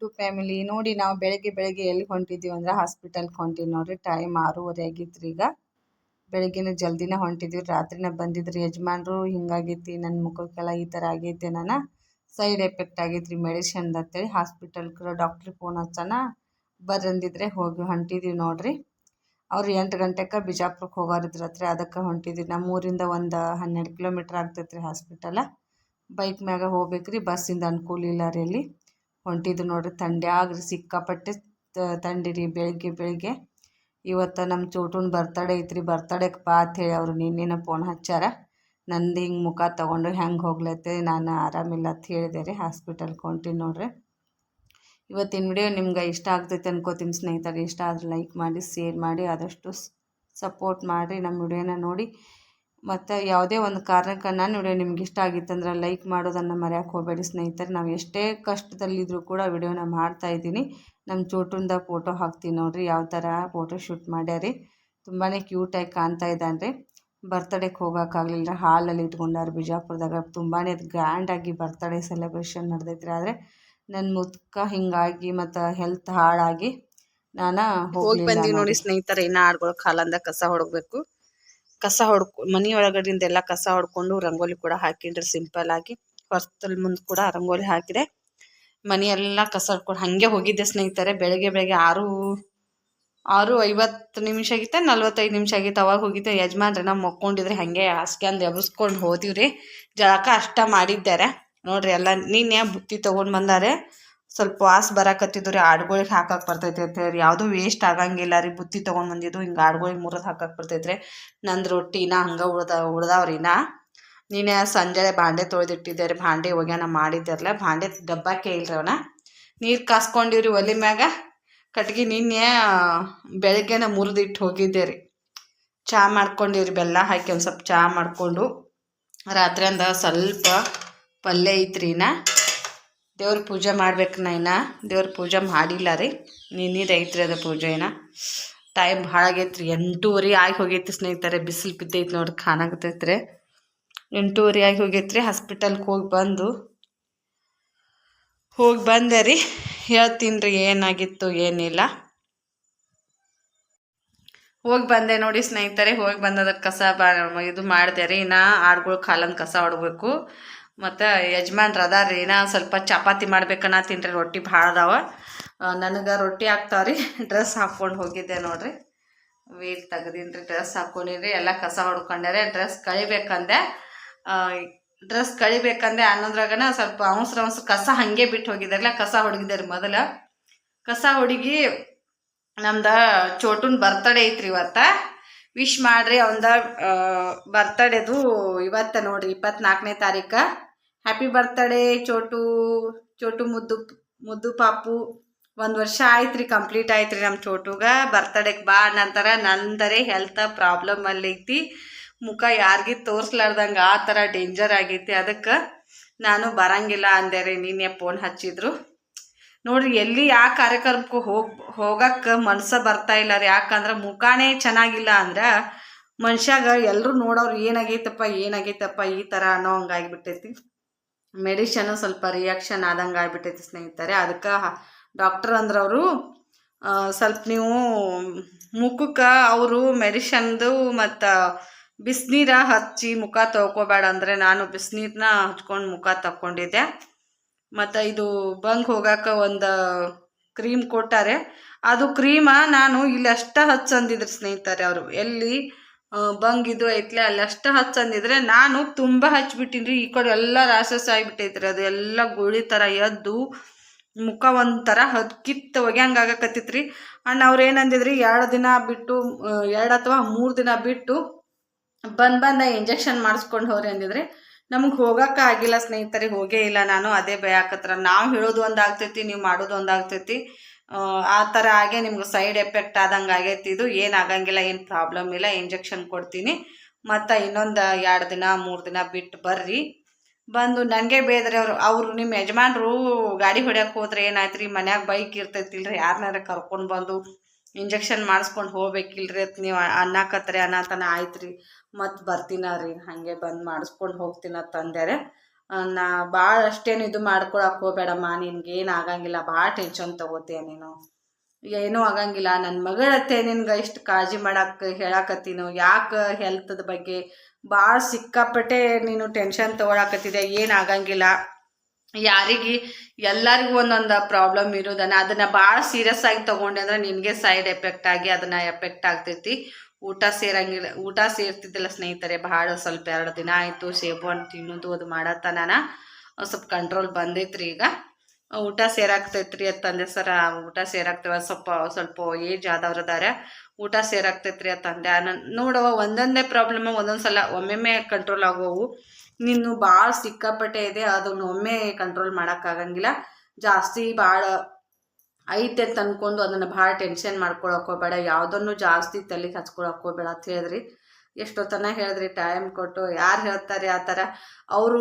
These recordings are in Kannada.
ಟು ಫ್ಯಾಮಿಲಿ ನೋಡಿ ನಾವು ಬೆಳಗ್ಗೆ ಬೆಳಗ್ಗೆ ಎಲ್ಲಿ ಹೊಂಟಿದ್ದೀವಿ ಅಂದ್ರೆ ಹಾಸ್ಪಿಟಲ್ಗೆ ಹೊಂಟಿವಿ ನೋಡ್ರಿ. ಟೈಮ್ ಆರೂವರೆ ಆಗಿತ್ತು ಈಗ. ಬೆಳಗಿನ ಜಲ್ದಿನೇ ಹೊಂಟಿದ್ವಿ. ರಾತ್ರಿನೇ ಬಂದಿದ್ರಿ ಯಜಮಾನ್ರು, ಹಿಂಗಾಗೈತಿ ನನ್ನ ಮುಖಕ್ಕೆಲ್ಲ ಈ ಥರ ಆಗೈತೆ ನಾನು. ಸೈಡ್ ಎಫೆಕ್ಟ್ ಆಗೈತೆ ರೀ ಮೆಡಿಷನ್ದು ಅಂತೇಳಿ ಹಾಸ್ಪಿಟಲ್ಗೆ ಡಾಕ್ಟ್ರಿಗೆ ಫೋನ್ ಹಚ್ಚೋಣ ಬರಂದಿದ್ರೆ ಹೋಗಿ ಹೊಂಟಿದ್ದೀವಿ ನೋಡ್ರಿ. ಅವ್ರು ಎಂಟು ಗಂಟೆಗೆ ಬಿಜಾಪುರಕ್ಕೆ ಹೋಗೋರಿದ್ರ ಹತ್ರ ಅದಕ್ಕೆ ಹೊಂಟಿದ್ವಿ. ನಮ್ಮೂರಿಂದ ಒಂದು ಹನ್ನೆರಡು ಕಿಲೋಮೀಟ್ರ್ ಆಗ್ತೈತ್ರಿ ಹಾಸ್ಪಿಟಲ ಬೈಕ್ ಮ್ಯಾಗ ಹೋಗ್ಬೇಕ್ರಿ ಬಸ್ಸಿಂದ ಅನುಕೂಲ ಇಲ್ಲ ರೀ ಅಲ್ಲಿ. ಹೊಂಟಿದ್ದು ನೋಡ್ರಿ. ಥಂಡ್ಯಾಗ ರೀ ಸಿಕ್ಕಾಪಟ್ಟೆ ತಂಡಿರಿ ಬೆಳಗ್ಗೆ ಬೆಳಗ್ಗೆ ಇವತ್ತು ನಮ್ಮ ಚೋಟುನ ಬರ್ತಡೇ ಐತ್ರಿ. ಬರ್ತಡೇಗೆ ಬಾ ಹೇಳಿ ಅವರು ನಿನ್ನೆನ ಫೋನ್ ಹಚ್ಚಾರ. ನಂದು ಹಿಂಗೆ ಮುಖ ತೊಗೊಂಡು ಹೆಂಗೆ ಹೋಗ್ಲತ್ತೆ, ನಾನು ಆರಾಮಿಲ್ಲ ಅಂತ ಹೇಳಿದೆ ರೀ. ಹಾಸ್ಪಿಟಲ್ಗೆ ಹೊಂಟೀನಿ ನೋಡ್ರಿ. ಇವತ್ತಿನ ವಿಡಿಯೋ ನಿಮ್ಗೆ ಇಷ್ಟ ಆಗ್ತೈತೆ ಅನ್ಕೋತೀನಿ ಸ್ನೇಹಿತರೆ. ಇಷ್ಟ ಆದರೆ ಲೈಕ್ ಮಾಡಿ ಶೇರ್ ಮಾಡಿ, ಆದಷ್ಟು ಸಪೋರ್ಟ್ ಮಾಡಿರಿ. ನಮ್ಮ ವಿಡಿಯೋನ ನೋಡಿ ಮತ್ತು ಯಾವುದೇ ಒಂದು ಕಾರಣಕ್ಕೆ ನನ್ನ ವಿಡಿಯೋ ನಿಮ್ಗೆ ಇಷ್ಟ ಆಗಿತ್ತಂದ್ರೆ ಲೈಕ್ ಮಾಡೋದನ್ನು ಮರೆಯೋಕೆ ಹೋಗಬೇಡಿ ಸ್ನೇಹಿತರೆ. ನಾವು ಎಷ್ಟೇ ಕಷ್ಟದಲ್ಲಿದ್ದರೂ ಕೂಡ ವಿಡಿಯೋನ ಮಾಡ್ತಾಯಿದ್ದೀನಿ ನಮ್ಮ ಚೋಟುಂದ ಫೋಟೋ ಹಾಕ್ತೀನಿ ನೋಡಿರಿ ಯಾವ ಥರ ಫೋಟೋ ಶೂಟ್ ಮಾಡ್ಯಾರಿ. ತುಂಬಾ ಕ್ಯೂಟಾಗಿ ಕಾಣ್ತಾ ಇದ್ದಾನೆ ರೀ. ಬರ್ತಡೇಗೆ ಹೋಗೋಕ್ಕಾಗಲಿಲ್ಲ ಹಾಲಲ್ಲಿ ಇಟ್ಕೊಂಡಾರ ಬಿಜಾಪುರದಾಗ. ತುಂಬಾ ಗ್ರ್ಯಾಂಡಾಗಿ ಬರ್ತಡೇ ಸೆಲೆಬ್ರೇಷನ್ ನಡೆದೈತ್ರಿ ಆದರೆ ನನ್ನ ಮುದ್ಕ ಹಿಂಗಾಗಿ ಮತ್ತು ಹೆಲ್ತ್ ಹಾಳಾಗಿ ನಾನು ಹೋಗಿ ಬಂದೀವಿ ನೋಡಿ ಸ್ನೇಹಿತರೆ. ಇನ್ನ ಆಡ್ಗಳು ಕಾಲಂದ ಕಸ ಹೊಡಬೇಕು. ಕಸ ಹೊಡ್ಕೊ ಮನಿ ಒಳಗಡೆಯಿಂದ ಎಲ್ಲ ಕಸ ಹೊಡ್ಕೊಂಡು ರಂಗೋಲಿ ಕೂಡ ಹಾಕಿನ್ರಿ ಸಿಂಪಲ್ ಆಗಿ. ಹೊಸ್ತಲ್ ಮುಂದೆ ಕೂಡ ರಂಗೋಲಿ ಹಾಕಿದೆ. ಮನಿ ಎಲ್ಲ ಕಸ ಹೊಡ್ಕೊಂಡು ಹಾಗೆ ಹೋಗಿದ್ದೆ ಸ್ನೇಹಿತರೆ. ಬೆಳಗ್ಗೆ ಬೆಳಗ್ಗೆ ಆರು ಆರು ಐವತ್ತು ನಿಮಿಷ ಆಗಿತ್ತ, ನಲ್ವತ್ತೈದು ನಿಮಿಷ ಆಗಿತ್ತು. ಅವಾಗ ಹೋಗಿದ್ದೆ. ಯಜಮಾನ್ರೆ ನಾವು ಮಕ್ಕೊಂಡಿದ್ರೆ ಹಾಗೆ ಹಾಸಿಗೆ ಅಂದು ಎಬ್ಸ್ಕೊಂಡು ಹೋದಿವ್ರಿ. ಜಳಕ ಅಷ್ಟ ಮಾಡಿದ್ದಾರೆ. ನೋಡ್ರಿ ಎಲ್ಲ ನಿನ್ನೆ ಬುತ್ತಿ ತೊಗೊಂಡು ಬಂದಾರೆ? ಸ್ವಲ್ಪ ವಾಸ್ ಬರಾಕತ್ತಿದ್ದು ರೀ, ಆಡುಗಳಿಗೆ ಹಾಕಕ್ಕೆ ಬರ್ತೈತೆ ಅಂತ ಯಾವುದೂ ವೇಸ್ಟ್ ಆಗಂಗಿಲ್ಲ ರೀ, ಬುತ್ತಿ ತೊಗೊಂಡು ಬಂದಿದ್ದು, ಹಿಂಗೆ ಆಡುಗಳಿಗೆ ಮುರಿದು ಹಾಕಕ್ಕೆ ಬರ್ತೈತೆ ರೀ. ನಂದು ರೊಟ್ಟಿನ ಹಂಗೆ ಉಳ್ದ ಉಳ್ದಾವ್ರಿನ ನೀನೆ ಸಂಜೆ ಬಾಂಡೆ ತೊಳೆದಿಟ್ಟಿದ್ದೆ ರೀ, ಭಾಂಡೆ ಒಗ್ಯಾನ ಮಾಡಿದ್ದಾರಲ್ಲ ಭಾಂಡೆ ಇಲ್ರಿ ಅವನ. ನೀರು ಕಾಸ್ಕೊಂಡಿವ್ರಿ ಒಲೆ ಮ್ಯಾಗ. ಕಟ್ಗೆ ನಿನ್ನೆ ಬೆಳಗ್ಗೆನ ಮುರಿದಿಟ್ಟು ಹೋಗಿದ್ದೆ ರೀ. ಚಹಾ ಮಾಡ್ಕೊಂಡಿವ್ರಿ ಬೆಲ್ಲ ಹಾಕಿ ಒಂದು ಸ್ವಲ್ಪ ಚಹಾ ಮಾಡಿಕೊಂಡು. ರಾತ್ರಿ ಅಂದ ಸ್ವಲ್ಪ ಪಲ್ಯ ಐತ್ರಿ ನಾ. ದೇವ್ರ ಪೂಜೆ ಮಾಡ್ಬೇಕು ನಾ ಇನ್ನ ದೇವ್ರ ಪೂಜೆ ಮಾಡಿಲ್ಲ ರೀ. ನಿನ್ನಿದು ಐತ್ರಿ ಅದ ಪೂಜೆ ಏನ. ಟೈಮ್ ಭಾಳ ಆಗೈತೆ ರೀ ಎಂಟೂವರೆ ಆಗಿ ಹೋಗೈತಿ ಸ್ನೇಹಿತರೆ. ಬಿಸಿಲು ಬಿದ್ದೈತಿ ನೋಡಿ ಕಾಣಾಕತ್ತೈತೆ ರೀ ಎಂಟೂವರೆ ಆಗಿ ಹೋಗೈತ್ರಿ. ಹಾಸ್ಪಿಟಲ್ಗೆ ಹೋಗಿ ಬಂದು. ಹೋಗಿ ಬಂದೆ ರೀ. ಹೇಳ್ತೀನಿ ರೀ, ಏನಾಗಿತ್ತು ಏನಿಲ್ಲ. ಹೋಗಿ ಬಂದೆ ನೋಡಿ ಸ್ನೇಹಿತರೆ. ಹೋಗಿ ಬಂದದ ಕಸ ಇದು ಮಾಡಿದೆ ರೀ. ಇನ್ನು ಆಡುಗಳು ಕಾಲಂದು ಕಸ ಹೊಡ್ಬೇಕು. ಮತ್ತು ಯಜಮಾನ್ರು ಅದಾರ ರೀ ಇನ್ನ ಸ್ವಲ್ಪ ಚಪಾತಿ ಮಾಡ್ಬೇಕನ್ನ ತಿನ್ರಿ ರೊಟ್ಟಿ ಭಾಳ ಅದಾವ. ನನಗೆ ರೊಟ್ಟಿ ಹಾಕ್ತಾವ್ರಿ ಡ್ರೆಸ್ ಹಾಕ್ಕೊಂಡು ಹೋಗಿದ್ದೆ ನೋಡ್ರಿ. ವೀಲ್ ತೆಗ್ದೀನಿ ರೀ, ಡ್ರೆಸ್ ಹಾಕ್ಕೊಂಡಿರಿ ಎಲ್ಲ ಕಸ ಹೊಡ್ಕೊಂಡ್ಯಾರೆ, ಡ್ರೆಸ್ ಕಳಿಬೇಕಂದೆ. ಡ್ರೆಸ್ ಕಳಿಬೇಕಂದೆ ಅನ್ನೋದ್ರಾಗನ ಸ್ವಲ್ಪ ಅವಸರ ಅವಸರ ಕಸ ಹಾಗೆ ಬಿಟ್ಟು ಹೋಗಿದ್ದಾರಲ್ಲ ಕಸ ಹೊಡಗಿದ್ದಾರೆ ಮೊದಲು. ಕಸ ಹುಡುಗಿ ನಮ್ದು ಚೋಟುನ್ ಬರ್ತಡೇ ಐತ್ರಿ ಇವತ್ತ. ವಿಶ್ ಮಾಡ್ರಿ, ಅವಂದ ಬರ್ತಡೇದು ಇವತ್ತ ನೋಡ್ರಿ, ಇಪ್ಪತ್ನಾಲ್ಕನೇ ತಾರೀಕು. ಹ್ಯಾಪಿ ಬರ್ತ್ಡೇ ಚೋಟು ಚೋಟು ಮುದ್ದು ಮುದ್ದು ಪಾಪು ಒಂದು ವರ್ಷ ಆಯ್ತು ರೀ ಕಂಪ್ಲೀಟ್ ಆಯ್ತು ರೀ ನಮ್ಮ ಚೋಟುಗ ಬರ್ತಡೇಗೆ ಬಾ ನಂತರ ನಂದರೆ ಹೆಲ್ತ್ ಪ್ರಾಬ್ಲಮ್ ಐತಿ. ಮುಖ ಯಾರಿಗೆ ತೋರಿಸ್ಲಾರ್ದಂಗೆ ಆ ಥರ ಡೇಂಜರ್ ಆಗೈತಿ. ಅದಕ್ಕೆ ನಾನು ಬರಂಗಿಲ್ಲ ಅಂದೆ ರೀ ನೀನೇ ಫೋನ್ ಹಚ್ಚಿದ್ರು. ನೋಡ್ರಿ, ಎಲ್ಲಿ ಯಾವ ಕಾರ್ಯಕ್ರಮಕ್ಕೂ ಹೋಗಿ ಹೋಗಕ್ಕೆ ಮನ್ಸ ಬರ್ತಾ ಇಲ್ಲ ರೀ. ಯಾಕಂದ್ರೆ ಮುಖಾನೇ ಚೆನ್ನಾಗಿಲ್ಲ ಅಂದ್ರೆ ಮನುಷ್ಯಾಗ ಎಲ್ಲರೂ ನೋಡೋರು ಏನಾಗೈತಪ್ಪ ಏನಾಗೈತಪ್ಪ ಈ ಥರ ಅನ್ನೋ ಹಂಗಾಗಿಬಿಟ್ಟೈತಿ ಮೆಡಿಷನು ಸ್ವಲ್ಪ ರಿಯಾಕ್ಷನ್ ಆದಂಗೆ ಆಗ್ಬಿಟ್ಟೈತಿ ಸ್ನೇಹಿತರೆ. ಅದಕ್ಕೆ ಡಾಕ್ಟರ್ ಅಂದ್ರೆ ಅವರು ಸ್ವಲ್ಪ ನೀವು ಮುಖಕ್ಕೆ ಅವರು ಮೆಡಿಷನ್ದು ಮತ್ತು ಬಿಸಿನೀರ ಹಚ್ಚಿ ಮುಖ ತೊಳ್ಕೊಬೇಡ ಅಂದರೆ ನಾನು ಬಿಸಿನೀರನ್ನ ಹಚ್ಕೊಂಡು ಮುಖ ತಕ್ಕೊಂಡಿದ್ದೆ. ಮತ್ತು ಇದು ಬಂಗ್ ಹೋಗಕ್ಕೆ ಒಂದು ಕ್ರೀಮ್ ಕೊಟ್ಟಾರೆ. ಅದು ಕ್ರೀಮ ನಾನು ಇಲ್ಲಿ ಅಷ್ಟ ಹಚ್ಚಂದಿದ್ರು ಸ್ನೇಹಿತರೆ ಅವರು. ಎಲ್ಲಿ ಬಂಗ್ ಇದು ಐತ್ಲೆ ಅಲ್ಲಿ ಅಷ್ಟ ಹಚ್ಚಂದಿದ್ರೆ ನಾನು ತುಂಬ ಹಚ್ಬಿಟ್ಟಿನಿ ಈ ಕಡೆ ಎಲ್ಲ ರಾಸಸ್ ಆಗಿಬಿಟ್ಟೈತ್ರಿ. ಅದು ಎಲ್ಲ ಗುಳಿ ಥರ ಎದ್ದು ಮುಖ ಒಂಥರ ಹದ್ ಕಿತ್ತು ಆಗಕತ್ತಿತ್ರಿ. ಅಣ್ಣ ಅವ್ರು ಏನಂದಿದ್ರಿ, ಎರಡು ದಿನ ಬಿಟ್ಟು ಎರಡು ಅಥವಾ ಮೂರು ದಿನ ಬಿಟ್ಟು ಬಂದು ಬಂದ ಇಂಜೆಕ್ಷನ್ ಮಾಡಿಸ್ಕೊಂಡು ಹೋಗ್ರಿ ಅಂದಿದ್ರೆ. ನಮಗೆ ಹೋಗಕ್ಕೆ ಆಗಿಲ್ಲ ಸ್ನೇಹಿತರೆ, ಹೋಗೇ ಇಲ್ಲ. ನಾನು ಅದೇ ಭಯಕತ್ರ ನಾವು ಹೇಳೋದು ಒಂದಾಗ್ತೈತಿ ನೀವು ಮಾಡೋದು ಒಂದು ಆಗ್ತೈತಿ. ಆ ಥರ ಆಗೇ ನಿಮ್ಗೆ ಸೈಡ್ ಎಫೆಕ್ಟ್ ಆದಂಗೆ ಆಗೈತಿ. ಇದು ಏನು ಆಗಂಗಿಲ್ಲ, ಏನು ಪ್ರಾಬ್ಲಮ್ ಇಲ್ಲ. ಇಂಜೆಕ್ಷನ್ ಕೊಡ್ತೀನಿ. ಮತ್ತು ಇನ್ನೊಂದು ಎರಡು ದಿನ, ಮೂರು ದಿನ ಬಿಟ್ಟು ಬರ್ರಿ. ಬಂದು ನನಗೆ ಬೇದ್ರೆ ಅವರು ಅವರು ನಿಮ್ಮ ಯಜಮಾನ್ರು ಗಾಡಿ ಹೊಡ್ಯಕ್ಕೆ ಹೋದ್ರೆ ಏನಾಯ್ತು ರೀ ಮನ್ಯಾಗ ಬೈಕ್ ಇರ್ತೈತಿಲ್ರಿ. ಯಾರನ್ನಾರ ಕರ್ಕೊಂಡು ಬಂದು ಇಂಜೆಕ್ಷನ್ ಮಾಡಿಸ್ಕೊಂಡು ಹೋಗ್ಬೇಕಿಲ್ರಿ ಅದು ನೀವು ಅನ್ನಕತ್ರಿ. ಅನ್ನತನ ಆಯ್ತು ರೀ ಮತ್ತು ಬರ್ತೀನ ರೀ? ಹಾಗೆ ಬಂದು ಮಾಡಿಸ್ಕೊಂಡು ಹೋಗ್ತೀನ ತಂದ್ಯಾರೆ. ನಾ ಭಾಳ ಅಷ್ಟೇನು ಇದು ಮಾಡ್ಕೊಳಕ್ಕೆ ಹೋಗ್ಬೇಡಮ್ಮ, ನಿನ್ಗೆ ಏನು ಆಗಂಗಿಲ್ಲ ಭಾಳ ಟೆನ್ಷನ್ ತಗೋತೀಯ ನೀನು. ಏನೂ ಆಗಂಗಿಲ್ಲ ನನ್ನ ಮಗಳತ್ತೆ ನಿನ್ಗೆ ಇಷ್ಟು ಕಾಳಜಿ ಮಾಡಕ್ಕೆ ಹೇಳಕತ್ತೀನು, ಯಾಕೆ ಹೆಲ್ತದ ಬಗ್ಗೆ ಭಾಳ ಸಿಕ್ಕಾಪಟ್ಟೆ ನೀನು ಟೆನ್ಷನ್ ತೊಗೊಳಕತ್ತಿದೆ ಏನು ಆಗಂಗಿಲ್ಲ. ಯಾರಿಗೆ ಎಲ್ಲರಿಗೂ ಒಂದೊಂದು ಪ್ರಾಬ್ಲಮ್ ಇರೋದನ್ನ ಅದನ್ನ ಭಾಳ ಸೀರಿಯಸ್ ಆಗಿ ತಗೊಂಡೆ ಅಂದ್ರೆ ನಿನಗೆ ಸೈಡ್ ಎಫೆಕ್ಟ್ ಆಗಿ ಅದನ್ನ ಎಫೆಕ್ಟ್ ಆಗ್ತೈತಿ. ಊಟ ಸೇರಂಗಿಲ್ಲ, ಊಟ ಸೇರ್ತಿದ್ದಿಲ್ಲ ಸ್ನೇಹಿತರೆ ಭಾಳ ಸ್ವಲ್ಪ ಎರಡು ದಿನ ಆಯಿತು, ಸೇಬು ಹಣ್ಣು ತಿನ್ನೋದು ಅದು ಮಾಡತ್ತ ನಾನ ಸ್ವಲ್ಪ ಕಂಟ್ರೋಲ್ ಬಂದೈತ್ರಿ ಈಗ. ಊಟ ಸೇರಾಗ್ತೈತ್ರಿ ಅಂತಂದೆ, ಸರ, ಊಟ ಸೇರಾಗ್ತವ, ಸ್ವಲ್ಪ ಸ್ವಲ್ಪ ಏಜ್ ಆದವ್ರು ಅದಾರ ಊಟ ಸೇರಾಗ್ತೈತ್ರಿ ಅಂತಂದೆ. ನಾನು ನೋಡವ ಒಂದೊಂದೇ ಪ್ರಾಬ್ಲಮ್ ಒಂದೊಂದು ಸಲ ಒಮ್ಮೆಮ್ಮೆ ಕಂಟ್ರೋಲ್ ಆಗೋವು. ನೀನು ಭಾಳ ಸಿಕ್ಕಾಪಟ್ಟೆ ಇದೆ, ಅದನ್ನ ಒಮ್ಮೆ ಕಂಟ್ರೋಲ್ ಮಾಡೋಕ್ಕಾಗಂಗಿಲ್ಲ. ಜಾಸ್ತಿ ಭಾಳ ಐತೆ ಅಂತ ಅನ್ಕೊಂಡು ಅದನ್ನು ಭಾಳ ಟೆನ್ಷನ್ ಮಾಡ್ಕೊಳಕ್ಕೆ ಹೋಗ್ಬೇಡ ಯಾವುದನ್ನು ಜಾಸ್ತಿ ತಲೆಗೆ ಹಚ್ಕೊಳಕ್ಕೆ ಹೋಗ್ಬೇಡ ಅಂತ ಹೇಳಿದ್ರಿ. ಎಷ್ಟೊತ್ತನ ಹೇಳಿದ್ರಿ ಟೈಮ್ ಕೊಟ್ಟು ಯಾರು ಹೇಳ್ತಾರೆ ಆ ಥರ. ಅವರು,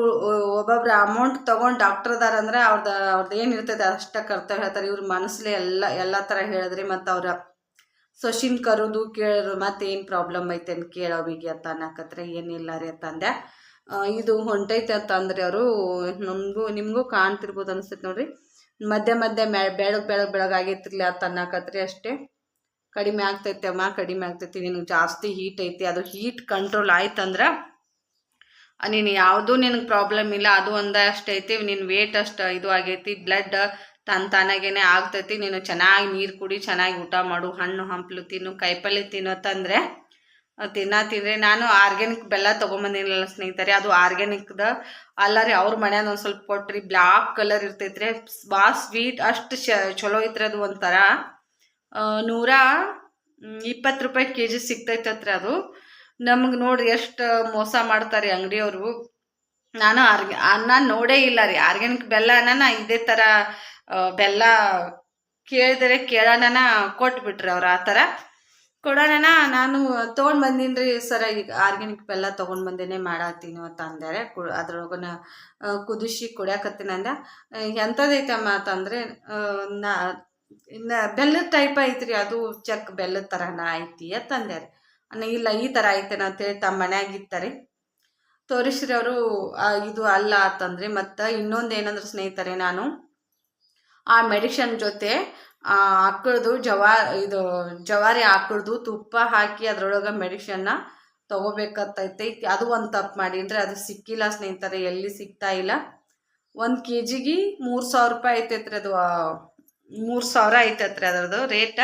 ಒಬ್ಬೊಬ್ರು ಅಮೌಂಟ್ ತೊಗೊಂಡು ಡಾಕ್ಟರ್ ಅದಾರ ಅವ್ರದ್ದು ಅವ್ರದ್ದು ಏನು ಇರ್ತದೆ ಅಷ್ಟ ಕರ್ತವ್ಯ ಹೇಳ್ತಾರೆ. ಇವ್ರ ಮನಸ್ಸಲ್ಲಿ ಎಲ್ಲ ಎಲ್ಲ ಥರ ಹೇಳಿದ್ರಿ ಮತ್ತು ಅವ್ರ ಸೊಶಿನ್ ಕರೋದು ಕೇಳಿದ್ರು ಮತ್ತೆ ಏನು ಪ್ರಾಬ್ಲಮ್ ಐತೆ ಅಂತ ಕೇಳೋವಿಗೆ ಅಂತ ಅನ್ನಕತ್ರೆ ಏನಿಲ್ಲ ರೀ ಅಂತಂದೆ. ಇದು ಹೊಂಟೈತೆ ಅಂತ ಅಂದ್ರಿ ಅವರು ನಮಗೂ, ನಿಮಗೂ ಕಾಣ್ತಿರ್ಬೋದು ಅನಿಸ್ತೈತೆ ನೋಡ್ರಿ. ಮಧ್ಯೆ ಮಧ್ಯೆ ಮ್ಯಾ ಬೆಳಗ್ಗೆ ಬೆಳಗ್ಗೆ ಬೆಳಗಾಗೈತಿರ್ಲಿ ಅಂತ ಅನ್ನಕತ್ರಿ ಅಷ್ಟೇ. ಕಡಿಮೆ ಆಗ್ತೈತೆ ಅಮ್ಮ, ಕಡಿಮೆ ಆಗ್ತೈತಿ. ನಿನಗೆ ಜಾಸ್ತಿ ಹೀಟ್ ಐತಿ. ಅದು ಹೀಟ್ ಕಂಟ್ರೋಲ್ ಆಯ್ತಂದ್ರೆ ನೀನು ಯಾವುದೂ ನಿನಗೆ ಪ್ರಾಬ್ಲಮ್ ಇಲ್ಲ. ಅದು ಒಂದ ಅಷ್ಟೈತಿ ನಿನ್ನ ವೇಟ್ ಅಷ್ಟು ಇದು ಆಗೈತಿ. ಬ್ಲಡ್ ತನ್ನ ತಾನಾಗೇನೆ ಆಗ್ತೈತಿ. ನೀನು ಚೆನ್ನಾಗಿ ನೀರು ಕುಡಿ, ಚೆನ್ನಾಗಿ ಊಟ ಮಾಡು. ಹಣ್ಣು, ಹಂಪಲು ತಿನ್ನು, ಕಾಯಿಪಲ್ಲೆ ತಿನ್ನು ಅಂತಂದರೆ ತಿನ್ನ ತಿಂದರೆ ನಾನು ಆರ್ಗ್ಯಾನಿಕ್ ಬೆಲ್ಲ ತಗೊಂಬಂದಿಲ್ಲ ಸ್ನೇಹಿತರೆ, ಅದು ಆರ್ಗ್ಯಾನಿಕ್ದ ಅಲ್ಲ ರೀ, ಅವ್ರ ಮನ್ಯಾಗ ಒಂದು ಸ್ವಲ್ಪ ಕೊಟ್ರಿ ಬ್ಲ್ಯಾಕ್ ಕಲರ್ ಇರ್ತೈತ್ರಿ. ಭಾಳ ಸ್ವೀಟ್ ಅಷ್ಟು ಚಲೋ ಐತ್ರಿ ಅದು ಒಂಥರ. ನೂರ ಇಪ್ಪತ್ತು ರೂಪಾಯಿ ಕೆ ಜಿ ಸಿಗ್ತೈತತ್ರಿ ಅದು. ನಮ್ಗೆ ನೋಡ್ರಿ ಎಷ್ಟು ಮೋಸ ಮಾಡ್ತಾರೆ ಅಂಗಡಿಯವರು. ನಾನು ಆರ್ಗ್ಯ ನಾನು ನೋಡೇ ಇಲ್ಲ ರೀ ಆರ್ಗ್ಯಾನಿಕ್ ಬೆಲ್ಲನ ಇದೇ ಥರ ಬೆಲ್ಲ ಕೇಳಿದರೆ ಕೇಳೋಣ ಕೊಟ್ಬಿಟ್ರಿ ಅವ್ರು ಆ ಥರ ಕೊಡೋಣ ನಾನು ತೊಗೊಂಡು ಬಂದೀನಿ ರೀ ಸರ, ಈಗ ಆರ್ಗ್ಯಾನಿಕ್ ಬೆಲ್ಲ ತೊಗೊಂಡು ಬಂದೇನೆ ಮಾಡತ್ತೀನಿ ಅಂತ ಅಂದರೆ. ಕು, ಅದ್ರೊಳಗನ ಕುದಿಸಿ ಕುಡಿಯಾಕತ್ತೀನಿ ಅಂದೆ. ಎಂಥದೈತಮ್ಮ ಅಂತಂದರೆ ನಾ, ಇನ್ನ ಬೆಲ್ಲದ ಟೈಪ್ ಐತ್ರಿ, ಅದು ಚಕ್ ಬೆಲ್ಲದ ಥರನ ಐತಿ ಅನ್ನ ಇಲ್ಲ, ಈ ಥರ ಐತೇನ ಅಂತೇಳಿ ತಮ್ಮ ಮನ್ಯಾಗ ಇತ್ತಾರೆ. ತೋರಿಸ್ರಿ ಅವರು ಇದು ಅಲ್ಲ ಅಂತಂದ್ರೆ, ಮತ್ತು ಇನ್ನೊಂದು ಏನಂದ್ರೆ ಸ್ನೇಹಿತರೆ ನಾನು. ಆ ಮೆಡಿಷನ್ ಜೊತೆ ಆಕಳದು ಜವಾ, ಇದು, ಜವಾರಿ ಆಕಳದು ತುಪ್ಪ ಹಾಕಿ ಅದ್ರೊಳಗೆ ಮೆಡಿಷನ್ನ ತಗೋಬೇಕಾಗ್ತೈತೆ ಅದು ಒಂದು ತಪ್ಪು ಮಾಡೀನ್ರಿ ಅದು ಸಿಕ್ಕಿಲ್ಲ ಸ್ನೇಹಿತರೆ, ಎಲ್ಲಿ ಸಿಗ್ತಾ ಇಲ್ಲ. ಒಂದು ಕೆ ಜಿಗೆ ಮೂರು ಸಾವಿರ ರೂಪಾಯಿ ಐತೈತ್ರಿ ಅದು ಮೂರು ಸಾವಿರ ಐತೈತ್ರಿ ಅದ್ರದ್ದು ರೇಟ.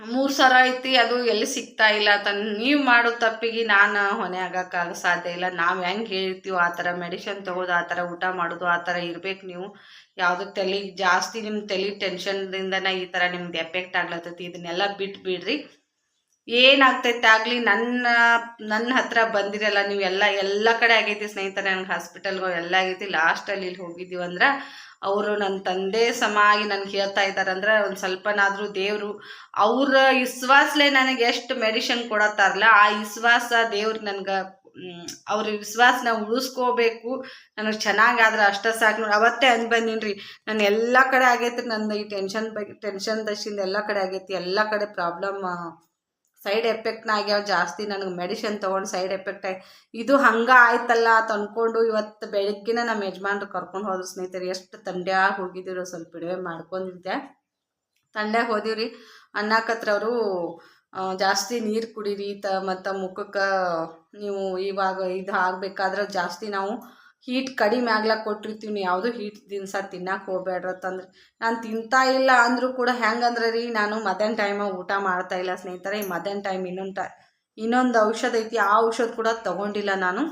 ಮೂರು ಸಾವಿರ ಐತಿ, ಅದು ಎಲ್ಲಿ ಸಿಗ್ತಾ ಇಲ್ಲ ಅಂತ ನೀವು ಮಾಡೋ ತಪ್ಪಿಗೆ ನಾನು ಹೊಣೆ ಆಗೋಕ್ಕಾಗ ಸಾಧ್ಯ ಇಲ್ಲ. ನಾವು ಹೆಂಗೆ ಹೇಳ್ತೀವೋ ಆ ಥರ ಮೆಡಿಷನ್ ತೊಗೋದು ಆ ಥರ ಊಟ ಮಾಡೋದು, ಆ ಥರ ಇರ್ಬೇಕು ನೀವು. ಯಾವುದು ತಲೆ ಜಾಸ್ತಿ ನಿಮ್ಮ ತಲೆ ಟೆನ್ಷನ್ದಿಂದನೇ ಈ ಥರ ನಿಮ್ಗೆ ಎಫೆಕ್ಟ್ ಆಗ್ಲತ್ತೈತಿ. ಇದನ್ನೆಲ್ಲ ಬಿಟ್ಟು ಬಿಡ್ರಿ ಏನಾಗ್ತೈತೆ ಆಗಲಿ, ನನ್ನ ನನ್ನ ಹತ್ರ ಬಂದಿರಲ್ಲ ನೀವು ಎಲ್ಲ ಎಲ್ಲ ಕಡೆ ಆಗೈತಿ ಸ್ನೇಹಿತರೆ, ನನಗೆ ಹಾಸ್ಪಿಟಲ್ಗೆ ಎಲ್ಲ ಆಗೈತಿ. ಲಾಸ್ಟಲ್ಲಿ ಇಲ್ಲಿ ಹೋಗಿದ್ದೀವಿ ಅಂದ್ರೆ ಅವರು ನನ್ನ ತಂದೆ ಸಮಾಗಿ ನನ್ಗೆ ಹೇಳ್ತಾ ಇದ್ದಾರೆ ಅಂದ್ರೆ ಒಂದು ಸ್ವಲ್ಪನಾದರೂ ದೇವರು ಅವ್ರ ವಿಶ್ವಾಸಲೇ ನನಗೆ ಎಷ್ಟು ಮೆಡಿಷನ್ ಕೊಡತ್ತಾರಲ್ಲ, ಆ ವಿಶ್ವಾಸ ದೇವ್ರು ನನಗೆ ಅವ್ರ ವಿಶ್ವಾಸನ ಉಳಿಸ್ಕೋಬೇಕು. ನನಗೆ ಚೆನ್ನಾಗಾದ್ರೆ ಅಷ್ಟೇ ಸಾಕು. ನೋಡಿ ಅವತ್ತೇ ಅಂದ್ ಬಂದಿನ್ರಿ. ನಾನು ಎಲ್ಲ ಕಡೆ ಆಗೈತಿ ನನ್ನ ಈ ಟೆನ್ಷನ್ ಬಗ್ಗೆ ಟೆನ್ಷನ್ ದಶಿಂದ ಎಲ್ಲ ಕಡೆ ಆಗೈತಿ, ಎಲ್ಲ ಕಡೆ ಪ್ರಾಬ್ಲಮ್ ಸೈಡ್ ಎಫೆಕ್ಟ್ನ ಆಗ್ಯಾವ ಜಾಸ್ತಿ ನನಗೆ ಮೆಡಿಸಿನ್ ತೊಗೊಂಡು ಸೈಡ್ ಎಫೆಕ್ಟ್ ಇದು ಹಂಗೆ ಆಯ್ತಲ್ಲ ಅಂತ ಅಂದ್ಕೊಂಡು ಇವತ್ತು ಬೆಳಗ್ಗೆನ ನಮ್ಮ ಯಜಮಾನ್ರು ಕರ್ಕೊಂಡು ಹೋದ್ರು ಸ್ನೇಹಿತರೆ, ಎಷ್ಟು ತಂಡ್ಯಾಗ ಹೋಗಿದ್ದೀರೋ ಸ್ವಲ್ಪ ಬಿಡುವೆ ಮಾಡ್ಕೊಂಡಿದ್ದೆ. ತಂಡ್ಯಾಗ ಹೋದಿವ್ರಿ ಅನ್ನಾಕತ್ರ ಅವರು ಜಾಸ್ತಿ ನೀರು ಕುಡೀರಿ ತ ಮತ್ತು ಮುಖಕ್ಕೆ ನೀವು ಇವಾಗ ಇದು ಆಗಬೇಕಾದ್ರೆ ಜಾಸ್ತಿ ನಾವು ಹೀಟ್ ಕಡಿಮೆ ಆಗ್ಲಕ್ಕೆ ಕೊಟ್ಟಿರ್ತೀವಿ ನೀವು ಯಾವುದೂ ಹೀಟ್ ದಿನಸ ತಿನ್ನಕ್ಕೆ ಹೋಗ್ಬೇಡ್ರತ್ತಂದ್ರೆ ನಾನು ತಿಂತಾ ಇಲ್ಲ ಅಂದರೂ ಕೂಡ ಹೆಂಗಂದ್ರೆ ರೀ, ನಾನು ಮಧ್ಯಾಹ್ನ ಟೈಮಾಗ ಊಟ ಮಾಡ್ತಾ ಇಲ್ಲ ಸ್ನೇಹಿತರೆ, ಈ ಮಧ್ಯಾಹ್ನ ಟೈಮ್ ಇನ್ನೊಂದು ಟೈ ಇನ್ನೊಂದು ಔಷಧ ಐತಿ, ಆ ಔಷಧ ಕೂಡ ತೊಗೊಂಡಿಲ್ಲ ನಾನು.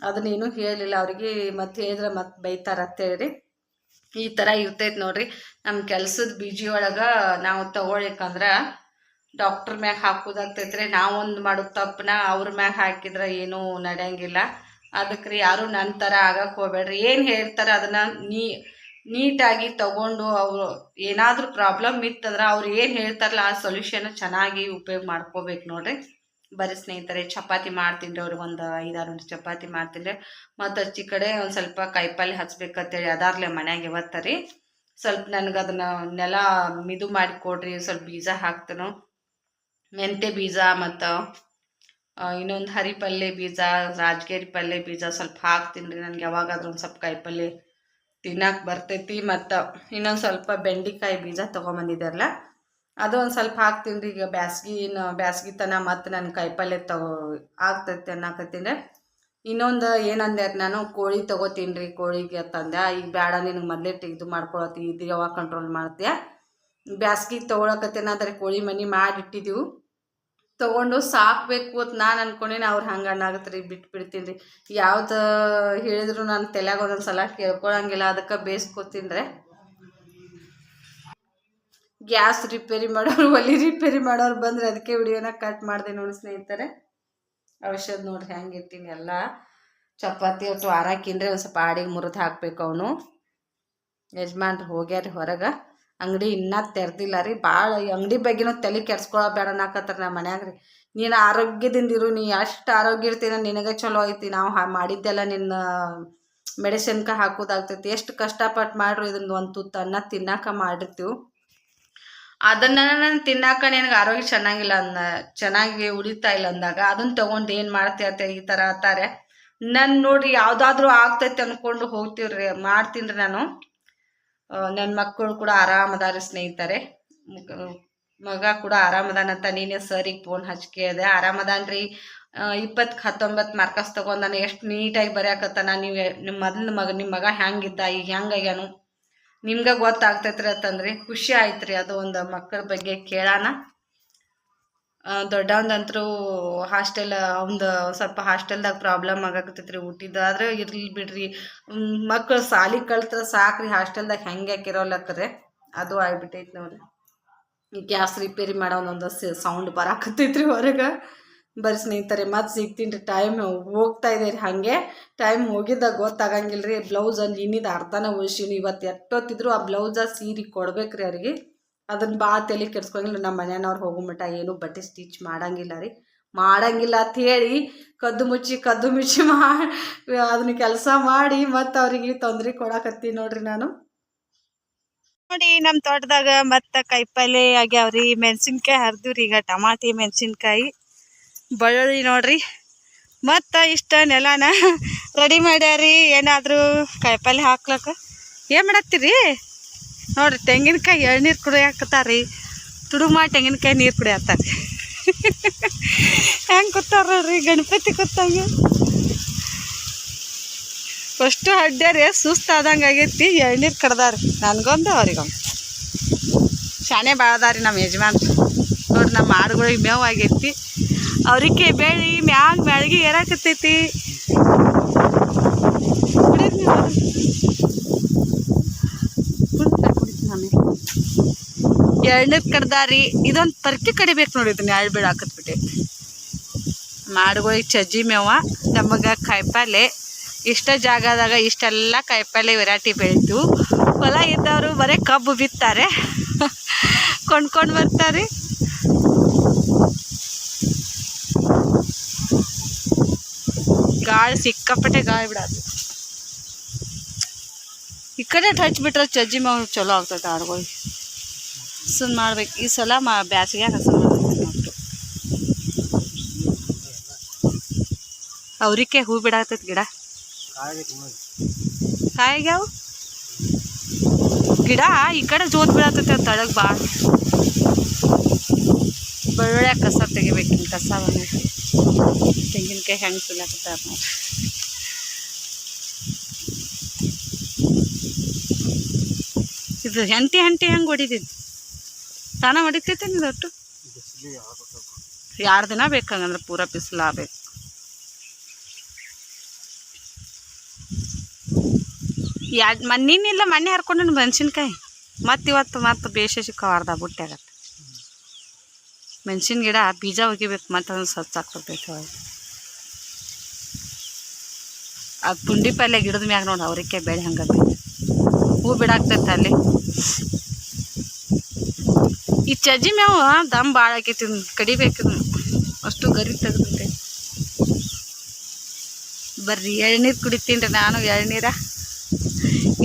ಅದನ್ನೇನು ಹೇಳಿಲ್ಲ ಅವ್ರಿಗೆ ಮತ್ತೆ ಹೇಳಿದ್ರೆ ಮತ್ತೆ ಬೈತಾರೆ ಹೇಳ್ರಿ. ಈ ಥರ ಇರ್ತೈತೆ ನೋಡ್ರಿ ನಮ್ಮ ಕೆಲಸದ ಬಿಜಿ ಒಳಗೆ ನಾವು ತಗೊಳ್ಬೇಕಂದ್ರೆ ಡಾಕ್ಟ್ರ್ ಮ್ಯಾಗ ಹಾಕೋದಾಗ್ತೈತ್ರಿ ನಾವೊಂದು ಮಾಡೋ ತಪ್ಪನ್ನ ಅವ್ರ ಮ್ಯಾಗ ಹಾಕಿದ್ರೆ ಏನೂ ನಡೆಯಂಗಿಲ್ಲ. ಅದಕ್ಕೆ ಯಾರು ನನ್ನ ಥರ ಆಗಕ್ಕೆ ಹೋಗ್ಬೇಡ್ರಿ. ಏನು ಹೇಳ್ತಾರೆ ಅದನ್ನು ನೀ, ನೀಟಾಗಿ ತಗೊಂಡು ಅವರು ಏನಾದರೂ ಪ್ರಾಬ್ಲಮ್ ಇತ್ತಂದ್ರೆ ಅವ್ರು ಏನು ಹೇಳ್ತಾರಲ್ಲ ಆ ಸೊಲ್ಯೂಷನ್ ಚೆನ್ನಾಗಿ ಉಪಯೋಗ ಮಾಡ್ಕೋಬೇಕು ನೋಡ್ರಿ. ಬರೀ ಸ್ನೇಹಿತರೆ, ಚಪಾತಿ ಮಾಡ್ತೀನಿ ರೀ ಅವ್ರಿಗೆ ಒಂದು ಐದಾರು ಚಪಾತಿ ಮಾಡ್ತೀನಿ ರೀ. ಮತ್ತು ಅಚ್ಚಿ ಕಡೆ ಒಂದು ಸ್ವಲ್ಪ ಕಾಯಿಪಲ್ಲೆ ಹಚ್ಬೇಕಂತೇಳಿ ಅದಾರ್ಲೆ ಮನ್ಯಾಗ ಇವತ್ತರಿ ಸ್ವಲ್ಪ ನನಗೆ ಅದನ್ನು ನೆಲ ಮಿದು ಮಾಡಿ ಕೊಡ್ರಿ, ಸ್ವಲ್ಪ ಬೀಜ ಹಾಕ್ತೇನೋ. ಮೆಂತ್ಯ ಬೀಜ ಮತ್ತು ಇನ್ನೊಂದು ಹರಿ ಪಲ್ಯ ಬೀಜ, ರಾಜಗಿರಿ ಪಲ್ಯ ಬೀಜ ಸ್ವಲ್ಪ ಹಾಕ್ತೀನಿ ರೀ ನನಗೆ ಯಾವಾಗಾದ್ರೂ ಒಂದು ಸ್ವಲ್ಪ ಕಾಯಿ ಪಲ್ಯ ತಿನ್ನಕ್ಕೆ ಬರ್ತೈತಿ. ಮತ್ತು ಇನ್ನೊಂದು ಸ್ವಲ್ಪ ಬೆಂಡೆಕಾಯಿ ಬೀಜ ತೊಗೊಂಬಂದಿದ್ದಾರಲ್ಲ ಅದು ಒಂದು ಸ್ವಲ್ಪ ಹಾಕ್ತೀನಿ ರೀ ಈಗ ಬ್ಯಾಸ್ಗಿನ ಬ್ಯಾಸ್ಗಿ ತನ ಮತ್ತು ನನ್ನ ಕಾಯಿ ಪಲ್ಯ ತಗೋ, ಆಗ್ತೈತೆ ಅನ್ನಕತ್ತೀನಿ. ಇನ್ನೊಂದು ಏನಂದೆ ನಾನು, ಕೋಳಿ ತೊಗೋತೀನಿ ರೀ ಕೋಳಿಗೆ ತಂದೆ. ಈಗ ಬೇಡ ನಿನಗೆ ಮೊದಲೇ ಇದು ಮಾಡ್ಕೊಳತ್ತಿ, ಇದು ಯಾವಾಗ ಕಂಟ್ರೋಲ್ ಮಾಡ್ತೀಯ? ಬ್ಯಾಸ್ಗಿಗೆ ತೊಗೊಳಕತ್ತೇನಾದ್ರೆ ಕೋಳಿ ಮನೆ ಮಾಡಿಟ್ಟಿದ್ದೀವಿ ತೊಗೊಂಡು ಸಾಕ್ಬೇಕು ಅಂತ ನಾನು ಅನ್ಕೊಂಡಿನಿ, ಅವ್ರು ಹಂಗೆ ಅನ್ನಾಗತ್ತೆ ರೀ ಬಿಟ್ಟು ಬಿಡ್ತೀನಿ ರೀ. ಯಾವ್ದು ಹೇಳಿದ್ರು ನಾನು ತಲೆಯಾಗ ಒಂದೊಂದು ಸಲ ಕೇಳ್ಕೊಳಂಗಿಲ್ಲ, ಅದಕ್ಕೆ ಬೇಯಿಸ್ಕೊತೀನಿ ರೀ. ಗ್ಯಾಸ್ ರಿಪೇರಿ ಮಾಡೋರು, ಒಲಿ ರಿಪೇರಿ ಮಾಡೋರು ಬಂದರೆ ಅದಕ್ಕೆ ವಿಡಿಯೋನ ಕಟ್ ಮಾಡಿದೆ ನೋಡಿ ಸ್ನೇಹಿತರೆ. ಔಷಧ ನೋಡ್ರಿ ಹೆಂಗೆ ಇರ್ತೀನಿ ಎಲ್ಲ. ಚಪಾತಿ ಒಟ್ಟು ಆರಾಕಿನ್ರಿ ಒಂದು ಸ್ವಲ್ಪ ಆಡಿಗೆ ಮುರಿದು ಹಾಕ್ಬೇಕು ಅವನು. ಯಜಮಾನ್ರು ಹೋಗ್ಯಾರ ಹೊರಗೆ. ಅಂಗಡಿ ಇನ್ನೂ ತೆರೆದಿಲ್ಲ ರೀ. ಭಾಳ ಅಂಗಡಿ ಬಗ್ಗೆನೂ ತಲೆ ಕೆಡ್ಸ್ಕೊಳಬೇಡ ನಾಕತ್ತಾರ ನಮ್ಮ ಮನ್ಯಾಗ ರೀ. ನೀನು ಆರೋಗ್ಯದಿಂದ ಇರು, ನೀ ಎಷ್ಟು ಆರೋಗ್ಯ ಇರ್ತೀನ ನಿನಗೆ ಚಲೋ ಐತಿ. ನಾವು ಹಾ ಮಾಡಿದ್ದೆಲ್ಲ ನಿನ್ನ ಮೆಡಿಸಿನ್ಕ ಹಾಕೋದಾಗ್ತೈತಿ ಎಷ್ಟು ಕಷ್ಟಪಟ್ಟು ಮಾಡ್ರು ಇದನ್ನ ಒಂದು ತುತ್ತು ಅನ್ನ ತಿನ್ನಾಕ ಮಾಡಿರ್ತೀವಿ. ಅದನ್ನ ನಾನು ತಿನ್ನಾಕ ನಿನಗೆ ಆರೋಗ್ಯ ಚೆನ್ನಾಗಿಲ್ಲ ಅಂದ, ಚೆನ್ನಾಗಿ ಉಳಿತಾ ಇಲ್ಲ ಅಂದಾಗ ಅದನ್ನ ತಗೊಂಡು ಏನು ಮಾಡ್ತೀಯತ್ತೆ ಈ ಥರ ಅಂತಾರೆ. ನನ್ನ ನೋಡಿ ಯಾವುದಾದ್ರೂ ಆಗ್ತೈತೆ ಅಂದ್ಕೊಂಡು ಹೋಗ್ತೀವ್ರಿ, ಮಾಡ್ತೀನಿ ರೀ ನಾನು. ನನ್ನ ಮಕ್ಕಳು ಕೂಡ ಆರಾಮದಾರ ಸ್ನೇಹಿತರೆ. ಮಗ- ಕೂಡ ಕೂಡ ಆರಾಮದಾನಂತ ನೀನೇ ಸರಿಗೆ ಫೋನ್ ಹಚ್ಚಿ ಕೇಳಿದೆ ರೀ ಇಪ್ಪತ್ತು ಹತ್ತೊಂಬತ್ತು ಮಾರ್ಕಸ್ ತಗೊಂಡಾನೆ ಎಷ್ಟು ನೀಟಾಗಿ ಬರೆಯಕತ್ತಾನ. ನೀವು ನಿಮ್ಮ ಮೊದಲ ಮಗ ನಿಮ್ಮ ಮಗ ಹೆಂಗಿದ್ದ ಈಗ ಹೆಂಗಾಗ್ಯಾನು ನಿಮ್ಗೆ ಗೊತ್ತಾಗ್ತೈತ್ರಿ ಅಂತಂದ್ರಿ. ಖುಷಿ ಆಯ್ತು ರೀ ಅದು ಒಂದು ಮಕ್ಕಳ ಬಗ್ಗೆ ಕೇಳೋಣ ದೊಡ್ಡವಂದಂತರೂ ಹಾಸ್ಟೆಲ್ ಅವಂದು ಸ್ವಲ್ಪ ಹಾಸ್ಟೆಲ್ದಾಗ ಪ್ರಾಬ್ಲಮ್ ಆಗಾಕತ್ತೈತ್ರಿ ಊಟಿದ. ಆದ್ರೆ ಇರ್ಲಿ ಬಿಡ್ರಿ ಮಕ್ಕಳು ಸಾಲಿ ಕಲ್ತ್ರ ಸಾಕ್ರಿ ಹಾಸ್ಟೆಲ್ದಾಗ ಹೆಂಗೆ ಹಾಕಿರೋಲ್ಲಕ್ರೆ ಅದು ಆಗ್ಬಿಟ್ಟೈತಿ ನೋಡ್ರಿ. ಈ ಗ್ಯಾಸ್ ರಿಪೇರಿ ಮಾಡೋ ಒಂದೊಂದು ಸೌಂಡ್ ಬರಾಕತ್ತೈತ್ರಿ ಹೊರಗೆ. ಬರೀ ಸ್ನೇಹಿತರೆ, ಮತ್ತೆ ಸಿಗ್ತೀನಿ ರೀ ಟೈಮ್ ಹೋಗ್ತಾ ಇದೆ ರೀ ಹಾಗೆ. ಟೈಮ್ ಹೋಗಿದ್ದಾಗ ಗೊತ್ತಾಗಂಗಿಲ್ಲ ರೀ ಬ್ಲೌಸ್ ಅಲ್ಲಿ ಇನ್ನಿದ ಅರ್ಧನ ಉಳಿಸೀನಿ ಇವತ್ತು ಎಷ್ಟೊತ್ತಿದ್ರು ಆ ಬ್ಲೌಸ ಸೀರೆ ಕೊಡ್ಬೇಕು ರೀ ಅವ್ರಿಗೆ. ಅದನ್ನ ಬಾ ತಲೆ ಕೆಡ್ಸ್ಕೊಂಗಿಲ್ಲ ನಮ್ಮ ಮನೆಯವ್ರು ಹೋಗೋ ಮಟ್ಟ ಏನು ಬಟ್ಟೆ ಸ್ಟಿಚ್ ಮಾಡಂಗಿಲ್ಲ ರೀ. ಮಾಡಂಗಿಲ್ಲ ಅಂತ ಹೇಳಿ ಕದ್ದು ಮುಚ್ಚಿ ಕದ್ದು ಮುಚ್ಚಿ ಮಾ, ಅದನ್ನ ಕೆಲಸ ಮಾಡಿ ಮತ್ತು ಅವ್ರಿಗೆ ತೊಂದರೆ ಕೊಡಕತ್ತೀನಿ ನೋಡ್ರಿ ನಾನು. ನೋಡಿ ನಮ್ಮ ತೋಟದಾಗ ಮತ್ತ ಕಾಯಿಪಲ್ಲೆ ಆಗ್ಯಾವ್ರಿ, ಮೆಣಸಿನ್ಕಾಯಿ ಹರಿದ್ರಿ ಈಗ, ಟಮಾಟಿ, ಮೆಣಸಿನ್ಕಾಯಿ ಬಳ್ಳಿ ನೋಡ್ರಿ. ಮತ್ತ ಇಷ್ಟ ನೆಲನ ರೆಡಿ ಮಾಡ್ಯಾರಿ, ಏನಾದರೂ ಕಾಯಿಪಲ್ಲೆ ಹಾಕ್ಲಕ್ಕ? ಏನು ಮಾಡತ್ತೀರಿ? ನೋಡ್ರಿ, ತೆಂಗಿನಕಾಯಿ ಎಳ್ನೀರು ಕುಡಿಯಾಕತ್ತಾರಿ. ತುಡು ಮಾಡಿ ತೆಂಗಿನಕಾಯಿ ನೀರು ಕುಡಿಯತ್ತಾರೆ ಹೆಂಗೆ ಕೂತಾರ ನೋಡ್ರಿ ಗಣಪತಿ ಕೂತಂಗೆ ಫಸ್ಟು ಅಡ್ಡ್ಯಾರಿ ಸುಸ್ತಾದಂಗೆ ಆಗೈತಿ, ಎಳ್ನೀರು ಕಡ್ದಾರಿ. ನನಗೊಂದು, ಅವ್ರಿಗೊಂದು. ಶಾನೆ ಬಾಳದಾರಿ ನಮ್ಮ ಯಜಮಾನ್. ನೋಡ್ರಿ ನಮ್ಮ ಆಡುಗಳಿಗೆ ಮೇವು ಆಗೈತಿ. ಅವ್ರಿಗೆ ಬೆಳಿ ಮ್ಯಾಗ ಮ್ಯಾಳಿಗೆ ಏರಾಕತ್ತೈತಿ ಕುಡೀರಿ ನೀವು ಕುಡಿತಾರೆ ಕುಡಿತೀನಿ ಎಳ್ನೀರು ಕಡ್ದಾರಿ ಇದೊಂದು ಪರ್ಕಿ ಕಡಿಬೇಕು ನೋಡಿ ಇದನ್ನ ಎಳ್ಳು ಬೀಳ ಬಿಟ್ಟೆ. ಮಾಡುಗಳಿಗೆ ಚಜ್ಜಿ ಮೇವ ನಮಗೆ ಕಾಯಿಪಲ್ಲೆ. ಇಷ್ಟ ಜಾಗದಾಗ ಇಷ್ಟೆಲ್ಲ ಕಾಯಿಪಲ್ಲೆ ವೆರೈಟಿ ಬೆಳಿತು ಹೊಲ ಇದ್ದವರು ಬರೀ ಕಬ್ಬು ಬಿತ್ತಾರೆ. ಕೊಂಡ್ಕೊಂಡು ಬರ್ತಾರೆ. ಗಾಳಿ ಸಿಕ್ಕಾಪಟ್ಟೆ ಗಾಳಿ ಬಿಡೋದು ಈ ಕಡೆ ಹಚ್ಬಿಟ್ರೆ ಚಜ್ಜಿ ಮಾವು ಚಲೋ ಆಗ್ತೈತೆ ಆಡ್ಗಳು ಹಸನ್ ಮಾಡ್ಬೇಕು ಈ ಸಲ ಮಾ ಬ್ಯಾಸಿಗೆ ಹಸನ್ ಮಾಡ್ಬೇಕು ನೋಡ್ರಿ ಅವ್ರಿಕೆ ಹೂ ಬಿಡಾತೈತಿ ಗಿಡ ಕಾಯಿಗ್ಯಾವ ಗಿಡ ಈ ಕಡೆ ಜೋತ್ ಬೀಳತೈತೆ ತಳಗ್ ಭಾಳ ಬೆಳ್ಳುಳ್ಳಿ ಕಸ ತೆಗಿಬೇಕು ಹಿಂಗೆ ಕಸ ಬಂದೈತಿ ತೆಂಗಿನಕಾಯಿ ಹೆಂಗೆ ಸುಲಾಕತ್ತಾರ ಇದು ಹೆಂಟಿ ಹೆಂಟಿ ಹೆಂಗೆ ಹೊಡಿದಿದ್ದು ತಾನ ಹೊಡಿತೈತೆ ನೀವು ಒಟ್ಟು ಎರಡು ದಿನ ಬೇಕಂಗಂದ್ರೆ ಪೂರ ಬಿಸಿಲು ಆಗ್ಬೇಕು. ಎರಡು ಮಣ್ಣಿನಿಲ್ಲ ಮಣ್ಣೆ ಹರ್ಕೊಂಡು ಮೆಣಸಿನ್ಕಾಯಿ? ಮತ್ತು ಇವತ್ತು ಮತ್ತು ಬೇಷ ಸಿಕ್ಕಾವಾರ್ದ ಬುಟ್ಟಿ ಆಗತ್ತೆ. ಮೆಣಸಿನ ಗಿಡ ಬೀಜ ಒಗಿಬೇಕು, ಮತ್ತು ಅದನ್ನು ಸ್ವಚ್ಛ ಹಾಕ್ಬಿಡ್ಬೇಕು ಅವಾಗ ಅದು ಪುಂಡಿ ಪಲ್ಯ ಗಿಡದ ಮ್ಯಾಗ ನೋಡಿ ಅವ್ರಿಕೆ ಬೆಳೆ ಹಂಗತ್ತೆ ಹೂ ಬಿಡಾಕ್ತೈತೆ ಅಲ್ಲಿ. ಈ ಚಜ್ಜಿ ಮ್ಯಾವ ದಮ್ ಭಾಳ ಆಕೈತಿ ಕಡಿಬೇಕು ಅಷ್ಟು ಗರಿ ತೆಗ್ದೈತೆ ಬರ್ರಿ ಎಳ್ನೀರು ಕುಡಿತೀನಿ ರೀ ನಾನು ಎಳ್ನೀರ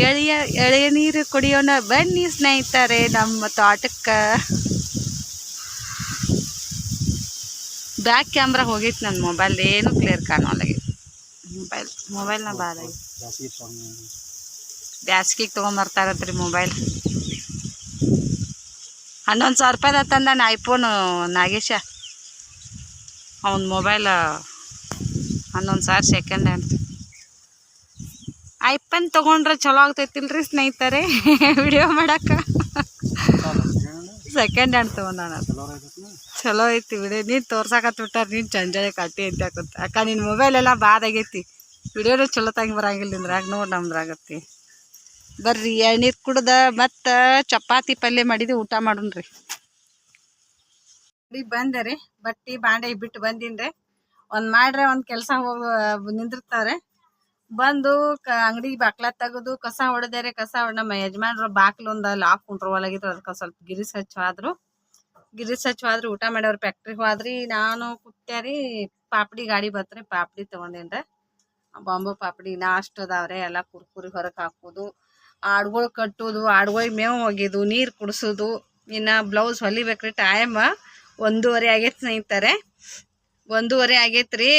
ಎಳೆಯ ಎಳೆನೀರು ಕುಡಿಯೋಣ ಬನ್ನಿ ಸ್ನೇಹಿತರೆ, ನಮ್ಮ ತೋಟಕ್ಕೆ. ಬ್ಯಾಕ್ ಕ್ಯಾಮ್ರಾ ಹೋಗಿತ್ತು ನನ್ನ ಮೊಬೈಲ್, ಏನು ಕ್ಲಿಯರ್ ಕಾಣೋಲ್ಲ. ಮೊಬೈಲ್, ಮೊಬೈಲ್ನ ಬಾದ ಬ್ಯಾಸ್ಗಿಗೆ ತೊಗೊಂಬರ್ತಾರತ್ರಿ ಮೊಬೈಲ್ ಹನ್ನೊಂದು ಸಾವಿರ ರೂಪಾಯ್ದು ತಂದಾನ ಐಫೋನು ನಾಗೇಶ. ಅವನ ಮೊಬೈಲ್ ಹನ್ನೊಂದು ಸಾವಿರ ಸೆಕೆಂಡ್ ಹ್ಯಾಂಡ್ ಐಫೋನ್ ತೊಗೊಂಡ್ರೆ ಚಲೋ ಆಗ್ತೈತಿಲ್ರಿ ಸ್ನೇಹಿತರೆ? ವಿಡಿಯೋ ಮಾಡಕ್ಕೆ. ಸೆಕೆಂಡ್ ಹ್ಯಾಂಡ್ ತೊಗೊಂಡಾಣ ಚಲೋ ಐತಿ ವಿಡಿಯೋ ನೀನು ತೋರ್ಸಕತ್ ಬಿಟ್ಟಾರ, ನೀನು ಚಂಜಾಳೆ ಕಟ್ಟಿ ಅಂತ ಹಾಕುತ್ತೆ ಅಕ್ಕ ನಿನ್ನ ಮೊಬೈಲ್ ಎಲ್ಲ ಬಾದ್ ಆಗೈತಿ. ವಿಡಿಯೋನು ಚಲೋ ತಂಗಿ ಬರಂಗಿಲ್ಲ ನಿಂದ್ರಾಗ ನೋಡಿ ನಮ್ದ್ರಾಗತ್ತಿ. ಬರ್ರಿ, ಎಳ್ನೀರು ಕುಡ್ದ ಮತ್ತೆ ಚಪಾತಿ ಪಲ್ಯ ಮಾಡಿದ, ಊಟ ಮಾಡೋಣ್ರಿ ಬಂದೆ ರೀ ಬಟ್ಟಿ ಬಾಂಡೆ ಬಿಟ್ಟು ಬಂದಿನ್ರಿ. ಒಂದು ಮಾಡ್ರೆ, ಒಂದು ಕೆಲಸ ಹೋಗಿ, ನಿಂದಿರ್ತಾರೆ. ಬಂದು ಕ ಅಂಗಡಿಗೆ ಬಾಕ್ಲ ತೆಗೆದು, ಕಸ ಹೊಡೆದಾರೆ ಕಸ ಹೊಡೆ, ನಮ್ಮ ಯಜಮಾನ್ರು ಬಾಕ್ಲು ಒಂದು ಲಾಕ್ ಕುಂಟ್ರ, ಒಳಗಿದ್ರು, ಅದಕ್ಕೆ ಸ್ವಲ್ಪ ಗಿರಿ ಸ್ವಚ್ಛವಾದ್ರು ಗಿರಿ ಸ್ವಚ್ಛವಾದ್ರು ಊಟ ಮಾಡ್ಯಾವ್ರ ಫ್ಯಾಕ್ಟ್ರಿಗೆ ಹೋದ್ರಿ, ನಾನು ಕುತ್ಯಾರಿ ಪಾಪಡಿ ಗಾಡಿ ಬತ್ರಿ ಪಾಪಡಿ ತೊಗೊಂಡೇನ್ರಿ. ಬಾಂಬು ಪಾಪಡಿ ನಾ ಅಷ್ಟು ಅದಾವ್ರೆ, ಎಲ್ಲ ಕುರ್ಕುರಿ ಹೊರಗೆ ಹಾಕೋದು. ಆಡ್ಗಳು ಕಟ್ಟೋದು ಆಡ್ಗಳಿಗೆ ಮೇವು ಒಗೆದು, ನೀರು ಕುಡಿಸೋದು, ಇನ್ನು ಬ್ಲೌಸ್ ಹೊಲಿಬೇಕ್ರಿ ಟೈಮ ಒಂದೂವರೆ ಆಗೈತೆ ಸ್ನೇಹಿತರೆ. ಒಂದೂವರೆ ಆಗೈತ್ರಿ.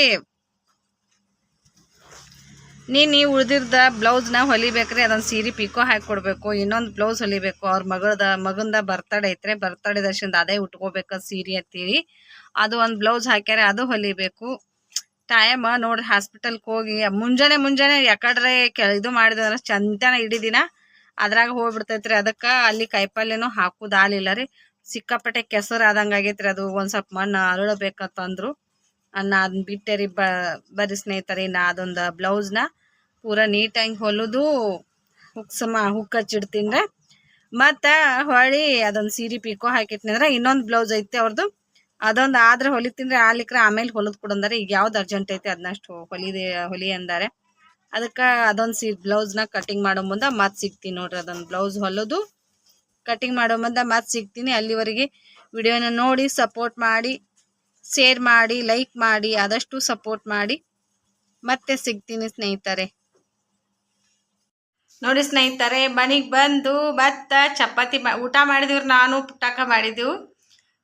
ನೀನು ಉಳ್ದಿರ್ದ ಬ್ಲೌಸ್ನ ಹೊಲಿಬೇಕ್ರಿ ಅದೊಂದು ಸೀರೆ ಪಿಕೋ ಹಾಕಿ ಕೊಡಬೇಕು ಇನ್ನೊಂದು ಬ್ಲೌಸ್ ಹೊಲಿಬೇಕು. ಅವ್ರ ಮಗಳದ, ಮಗಂದ ಬರ್ತಡೇ ಐತ್ರಿ ಬರ್ತಡೇ ದರ್ಶನದ ಅದೇ ಉಟ್ಕೋಬೇಕು ಸೀರೆ ಅಂತೀರಿ. ಅದು ಒಂದು ಬ್ಲೌಸ್ ಹಾಕ್ಯಾರ, ಅದು ಹೊಲಿಬೇಕು. ಟೈಮ ನೋಡ್ರಿ ಹಾಸ್ಪಿಟಲ್ಗೆ ಹೋಗಿ, ಮುಂಜಾನೆ ಮುಂಜಾನೆ ಯಾಕಡ್ರೆ ಇದು ಮಾಡಿದ್ರೆ ಚಂತನ ಇಡೀ ಅದ್ರಾಗ ಹೋಗ್ಬಿಡ್ತೈತ್ರಿ. ಅದಕ್ಕೆ ಅಲ್ಲಿ ಕಾಯಿಪಲ್ಯನೂ ಹಾಕುದಾಲಿಲ್ಲ ರೀ. ಸಿಕ್ಕಾಪಟ್ಟೆ ಕೆಸರು ಆದಂಗೆ ಆಗೈತ್ರಿ ಅದು. ಒಂದು ಸ್ವಲ್ಪ ಮಣ್ಣು ಅರಳಬೇಕಂತಂದ್ರು ಅನ್ನ ಅದನ್ನ ಬಿಟ್ಟೆ ರೀ. ಬರೀ ಸ್ನೇಹಿತರಿ ನಾ ಅದೊಂದು ಬ್ಲೌಸ್ನ ಪೂರ ನೀಟಾಗಿ ಹೊಲಿದು ಹುಕ್ ಸಮ, ಹುಕ್ ಹಚ್ಚಿಡ್ತೀನಿ ರೀ. ಮತ್ತು ಹೊಳಿ ಅದೊಂದು ಸೀರೆ ಪಿಕೋ ಹಾಕಿಟ್ನಿ ಅಂದ್ರೆ ಇನ್ನೊಂದು ಬ್ಲೌಸ್ ಐತೆ ಅವ್ರದ್ದು ಅದೊಂದು ಆದ್ರೆ ಹೊಲಿತೀನಿ ರೀ. ಆಲಿಕ್ರೆ ಆಮೇಲೆ ಹೊಲದ್ ಕೊಡಂದಾರೆ. ಈಗ ಯಾವ್ದು ಅರ್ಜೆಂಟ್ ಐತೆ ಅದನ್ನಷ್ಟು ಹೊಲಿದೆ, ಹೊಲಿ ಅಂದಾರೆ. ಅದಕ್ಕೆ ಅದೊಂದು ಸೀ ಬ್ಲೌಸ್ನ ಕಟಿಂಗ್ ಮಾಡೋ ಮುಂದೆ ಮತ್ತೆ ಸಿಗ್ತೀನಿ ನೋಡ್ರಿ ಅದೊಂದು ಬ್ಲೌಸ್ ಹೊಲೋದು. ಕಟಿಂಗ್ ಮಾಡೋ ಮುಂದೆ ಮತ್ತೆ ಸಿಗ್ತೀನಿ. ಅಲ್ಲಿವರೆಗೆ ವಿಡಿಯೋನ ನೋಡಿ ಸಪೋರ್ಟ್ ಮಾಡಿ ಶೇರ್ ಮಾಡಿ ಲೈಕ್ ಮಾಡಿ, ಆದಷ್ಟು ಸಪೋರ್ಟ್ ಮಾಡಿ. ಮತ್ತೆ ಸಿಗ್ತೀನಿ ಸ್ನೇಹಿತರೆ. ನೋಡಿ ಸ್ನೇಹಿತರೆ, ಮನೆಗೆ ಬಂದು ಭತ್ತ, ಚಪಾತಿ ಊಟ ಮಾಡಿದಿವ್ರಿ ನಾನು ಪುಟ್ಟಕ ಮಾಡಿದೆವು.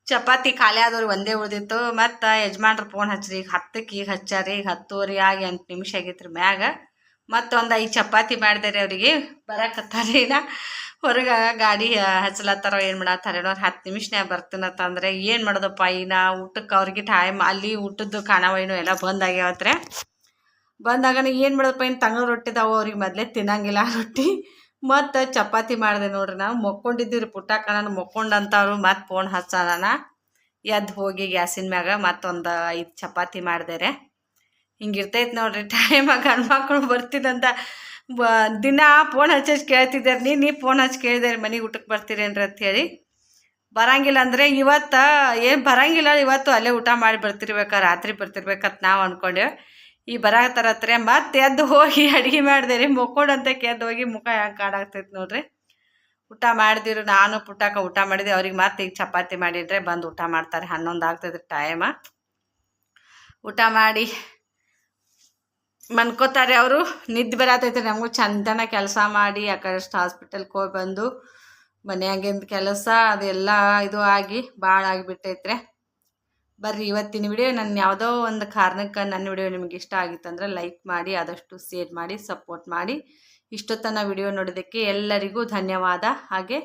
ಚಪಾತಿ ಖಾಲಿ ಆದವ್ರು ಒಂದೇ ಉಳ್ದಿತ್ತು. ಮತ್ತು ಯಜಮಾನ್ರು ಫೋನ್ ಹಚ್ಚ್ರಿ ಈಗ ಹತ್ತಕ್ಕೆ ಈಗ ಹಚ್ಚಾರಿ ಈಗ ಹತ್ತುವರೆ ಆಗಿ ಎಂಟು ನಿಮಿಷ ಆಗೈತ್ರಿ ಮ್ಯಾಗ. ಮತ್ತೊಂದು ಐದು ಚಪಾತಿ ಮಾಡಿದೆ ರೀ ಅವರಿಗೆ ಬರಕತ್ತಾರೆ ಇಲ್ಲ. ಹೊರಗೆ ಗಾಡಿ ಹಚ್ಚಲತ್ತಾರ ಏನು ಮಾಡತ್ತಾರೆ ಅವ್ರು ಹತ್ತು ನಿಮಿಷನ್ಯಾಗ ಬರ್ತೀನಂತ ಅಂದ್ರೆ ಏನು ಮಾಡೋದಪ್ಪ ಇನ್ನು ಊಟಕ್ಕೆ ಅವ್ರಿಗೆ ಟೈಮ್ ಅಲ್ಲಿ ಊಟದ್ದು ಖಾನಾವೈನು ಎಲ್ಲ ಬಂದ್ ಆಗ್ಯಾವತ್ರೆ ಬಂದಾಗ ಏನು ಮಾಡೋದಪ್ಪ ಇನ್ನು ತಂಗ ರೊಟ್ಟಿದಾವು ಅವ್ರಿಗೆ ಮೊದಲೇ ತಿನ್ನಂಗಿಲ್ಲ ರೊಟ್ಟಿ. ಮತ್ತು ಚಪಾತಿ ಮಾಡಿದೆ ನೋಡ್ರಿ ನಾವು. ಮೊಕ್ಕೊಂಡಿದ್ದೀವಿ ರೀ ಪುಟ್ಟಕ್ಕ ನಾನು ಮೊಕ್ಕೊಂಡಂಥವ್ರು ಮತ್ತು ಫೋನ್ ಹಚ್ಚಾನ ಎದ್ದು ಹೋಗಿ ಗ್ಯಾಸಿನ ಮ್ಯಾಗ ಮತ್ತೊಂದು ಐದು ಚಪಾತಿ ಮಾಡಿದೆ ರೀ ಹಿಂಗಿರ್ತೈತೆ ನೋಡ್ರಿ ಟೈಮಾಗ ಗಂಡ್ಮಕ್ಳು ಬರ್ತಿದಂತ ಬ, ದಿನ ಫೋನ್ ಹಚ್ಚಿ ಕೇಳ್ತಿದ್ದಾರೆ ನೀ ನೀ ಫೋನ್ ಹಚ್ಚಿ ಕೇಳಿದಾರೆ ಮನೆಗೆ ಊಟಕ್ಕೆ ಬರ್ತೀರೇನ್ರಿ ಹೇಳಿ. ಬರಂಗಿಲ್ಲ ಅಂದರೆ ಇವತ್ತು, ಏನು ಬರಂಗಿಲ್ಲ, ಇವತ್ತು ಅಲ್ಲೇ ಊಟ ಮಾಡಿ ಬರ್ತಿರ್ಬೇಕಾ, ರಾತ್ರಿ ಬರ್ತಿರ್ಬೇಕಂತ ನಾವು ಅಂದ್ಕೊಂಡೆ ಈ ಬರತ್ತಾರತ್ರೆ ಮತ್ತೆ ಎದ್ದು ಹೋಗಿ ಅಡುಗೆ ಮಾಡಿದೆ ರೀ ಅಂತ ಎದ್ದು ಹೋಗಿ ಮುಖ ಹೆಂಗೆ ಕಾಡಾಗ್ತೈತೆ ನೋಡ್ರಿ. ಊಟ ಮಾಡಿದಿರು, ನಾನು ಪುಟ್ಟಕ್ಕ ಊಟ ಮಾಡಿದೆ, ಅವ್ರಿಗೆ ಮತ್ತೆ ಈಗ ಚಪಾತಿ ಮಾಡಿದ್ರೆ ಬಂದು ಊಟ ಮಾಡ್ತಾರೆ, ಹನ್ನೊಂದು ಆಗ್ತದ್ರಿ ಟೈಮ ಊಟ ಮಾಡಿ ಮನ್ಕೋತಾರೆ ಅವರು. ನಿದ್ದೆ ಬರತೈತೆ ನಮಗೂ. ಚಂದನ ಕೆಲಸ ಮಾಡಿ ಆ ಕಡೆ ಹಾಸ್ಪಿಟಲ್ಗೆ ಹೋಗಿ ಬಂದು ಮನೆಯಾಗಿಂದ ಕೆಲಸ ಅದೆಲ್ಲ ಇದು ಆಗಿ ಭಾಳ ಆಗಿಬಿಟ್ಟೈತ್ರೆ. ಬರ್ರಿ ಇವತ್ತಿನ ವಿಡಿಯೋ ನನ್ನ ಯಾವುದೋ ಒಂದು ಕಾರಣಕ್ಕೆ ನನ್ನ ವಿಡಿಯೋ ನಿಮ್ಗೆ ಇಷ್ಟ ಆಗಿತ್ತಂದ್ರೆ ಲೈಕ್ ಮಾಡಿ, ಆದಷ್ಟು ಶೇರ್ ಮಾಡಿ ಸಪೋರ್ಟ್ ಮಾಡಿ. ಇಷ್ಟೊತ್ತನ ವಿಡಿಯೋ ನೋಡೋದಕ್ಕೆ ಎಲ್ಲರಿಗೂ ಧನ್ಯವಾದ. ಹಾಗೆ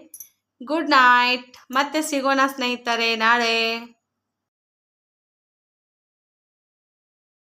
ಗುಡ್ ನೈಟ್ ಮತ್ತೆ ಸಿಗೋಣ ಸ್ನೇಹಿತರೆ ನಾಳೆ.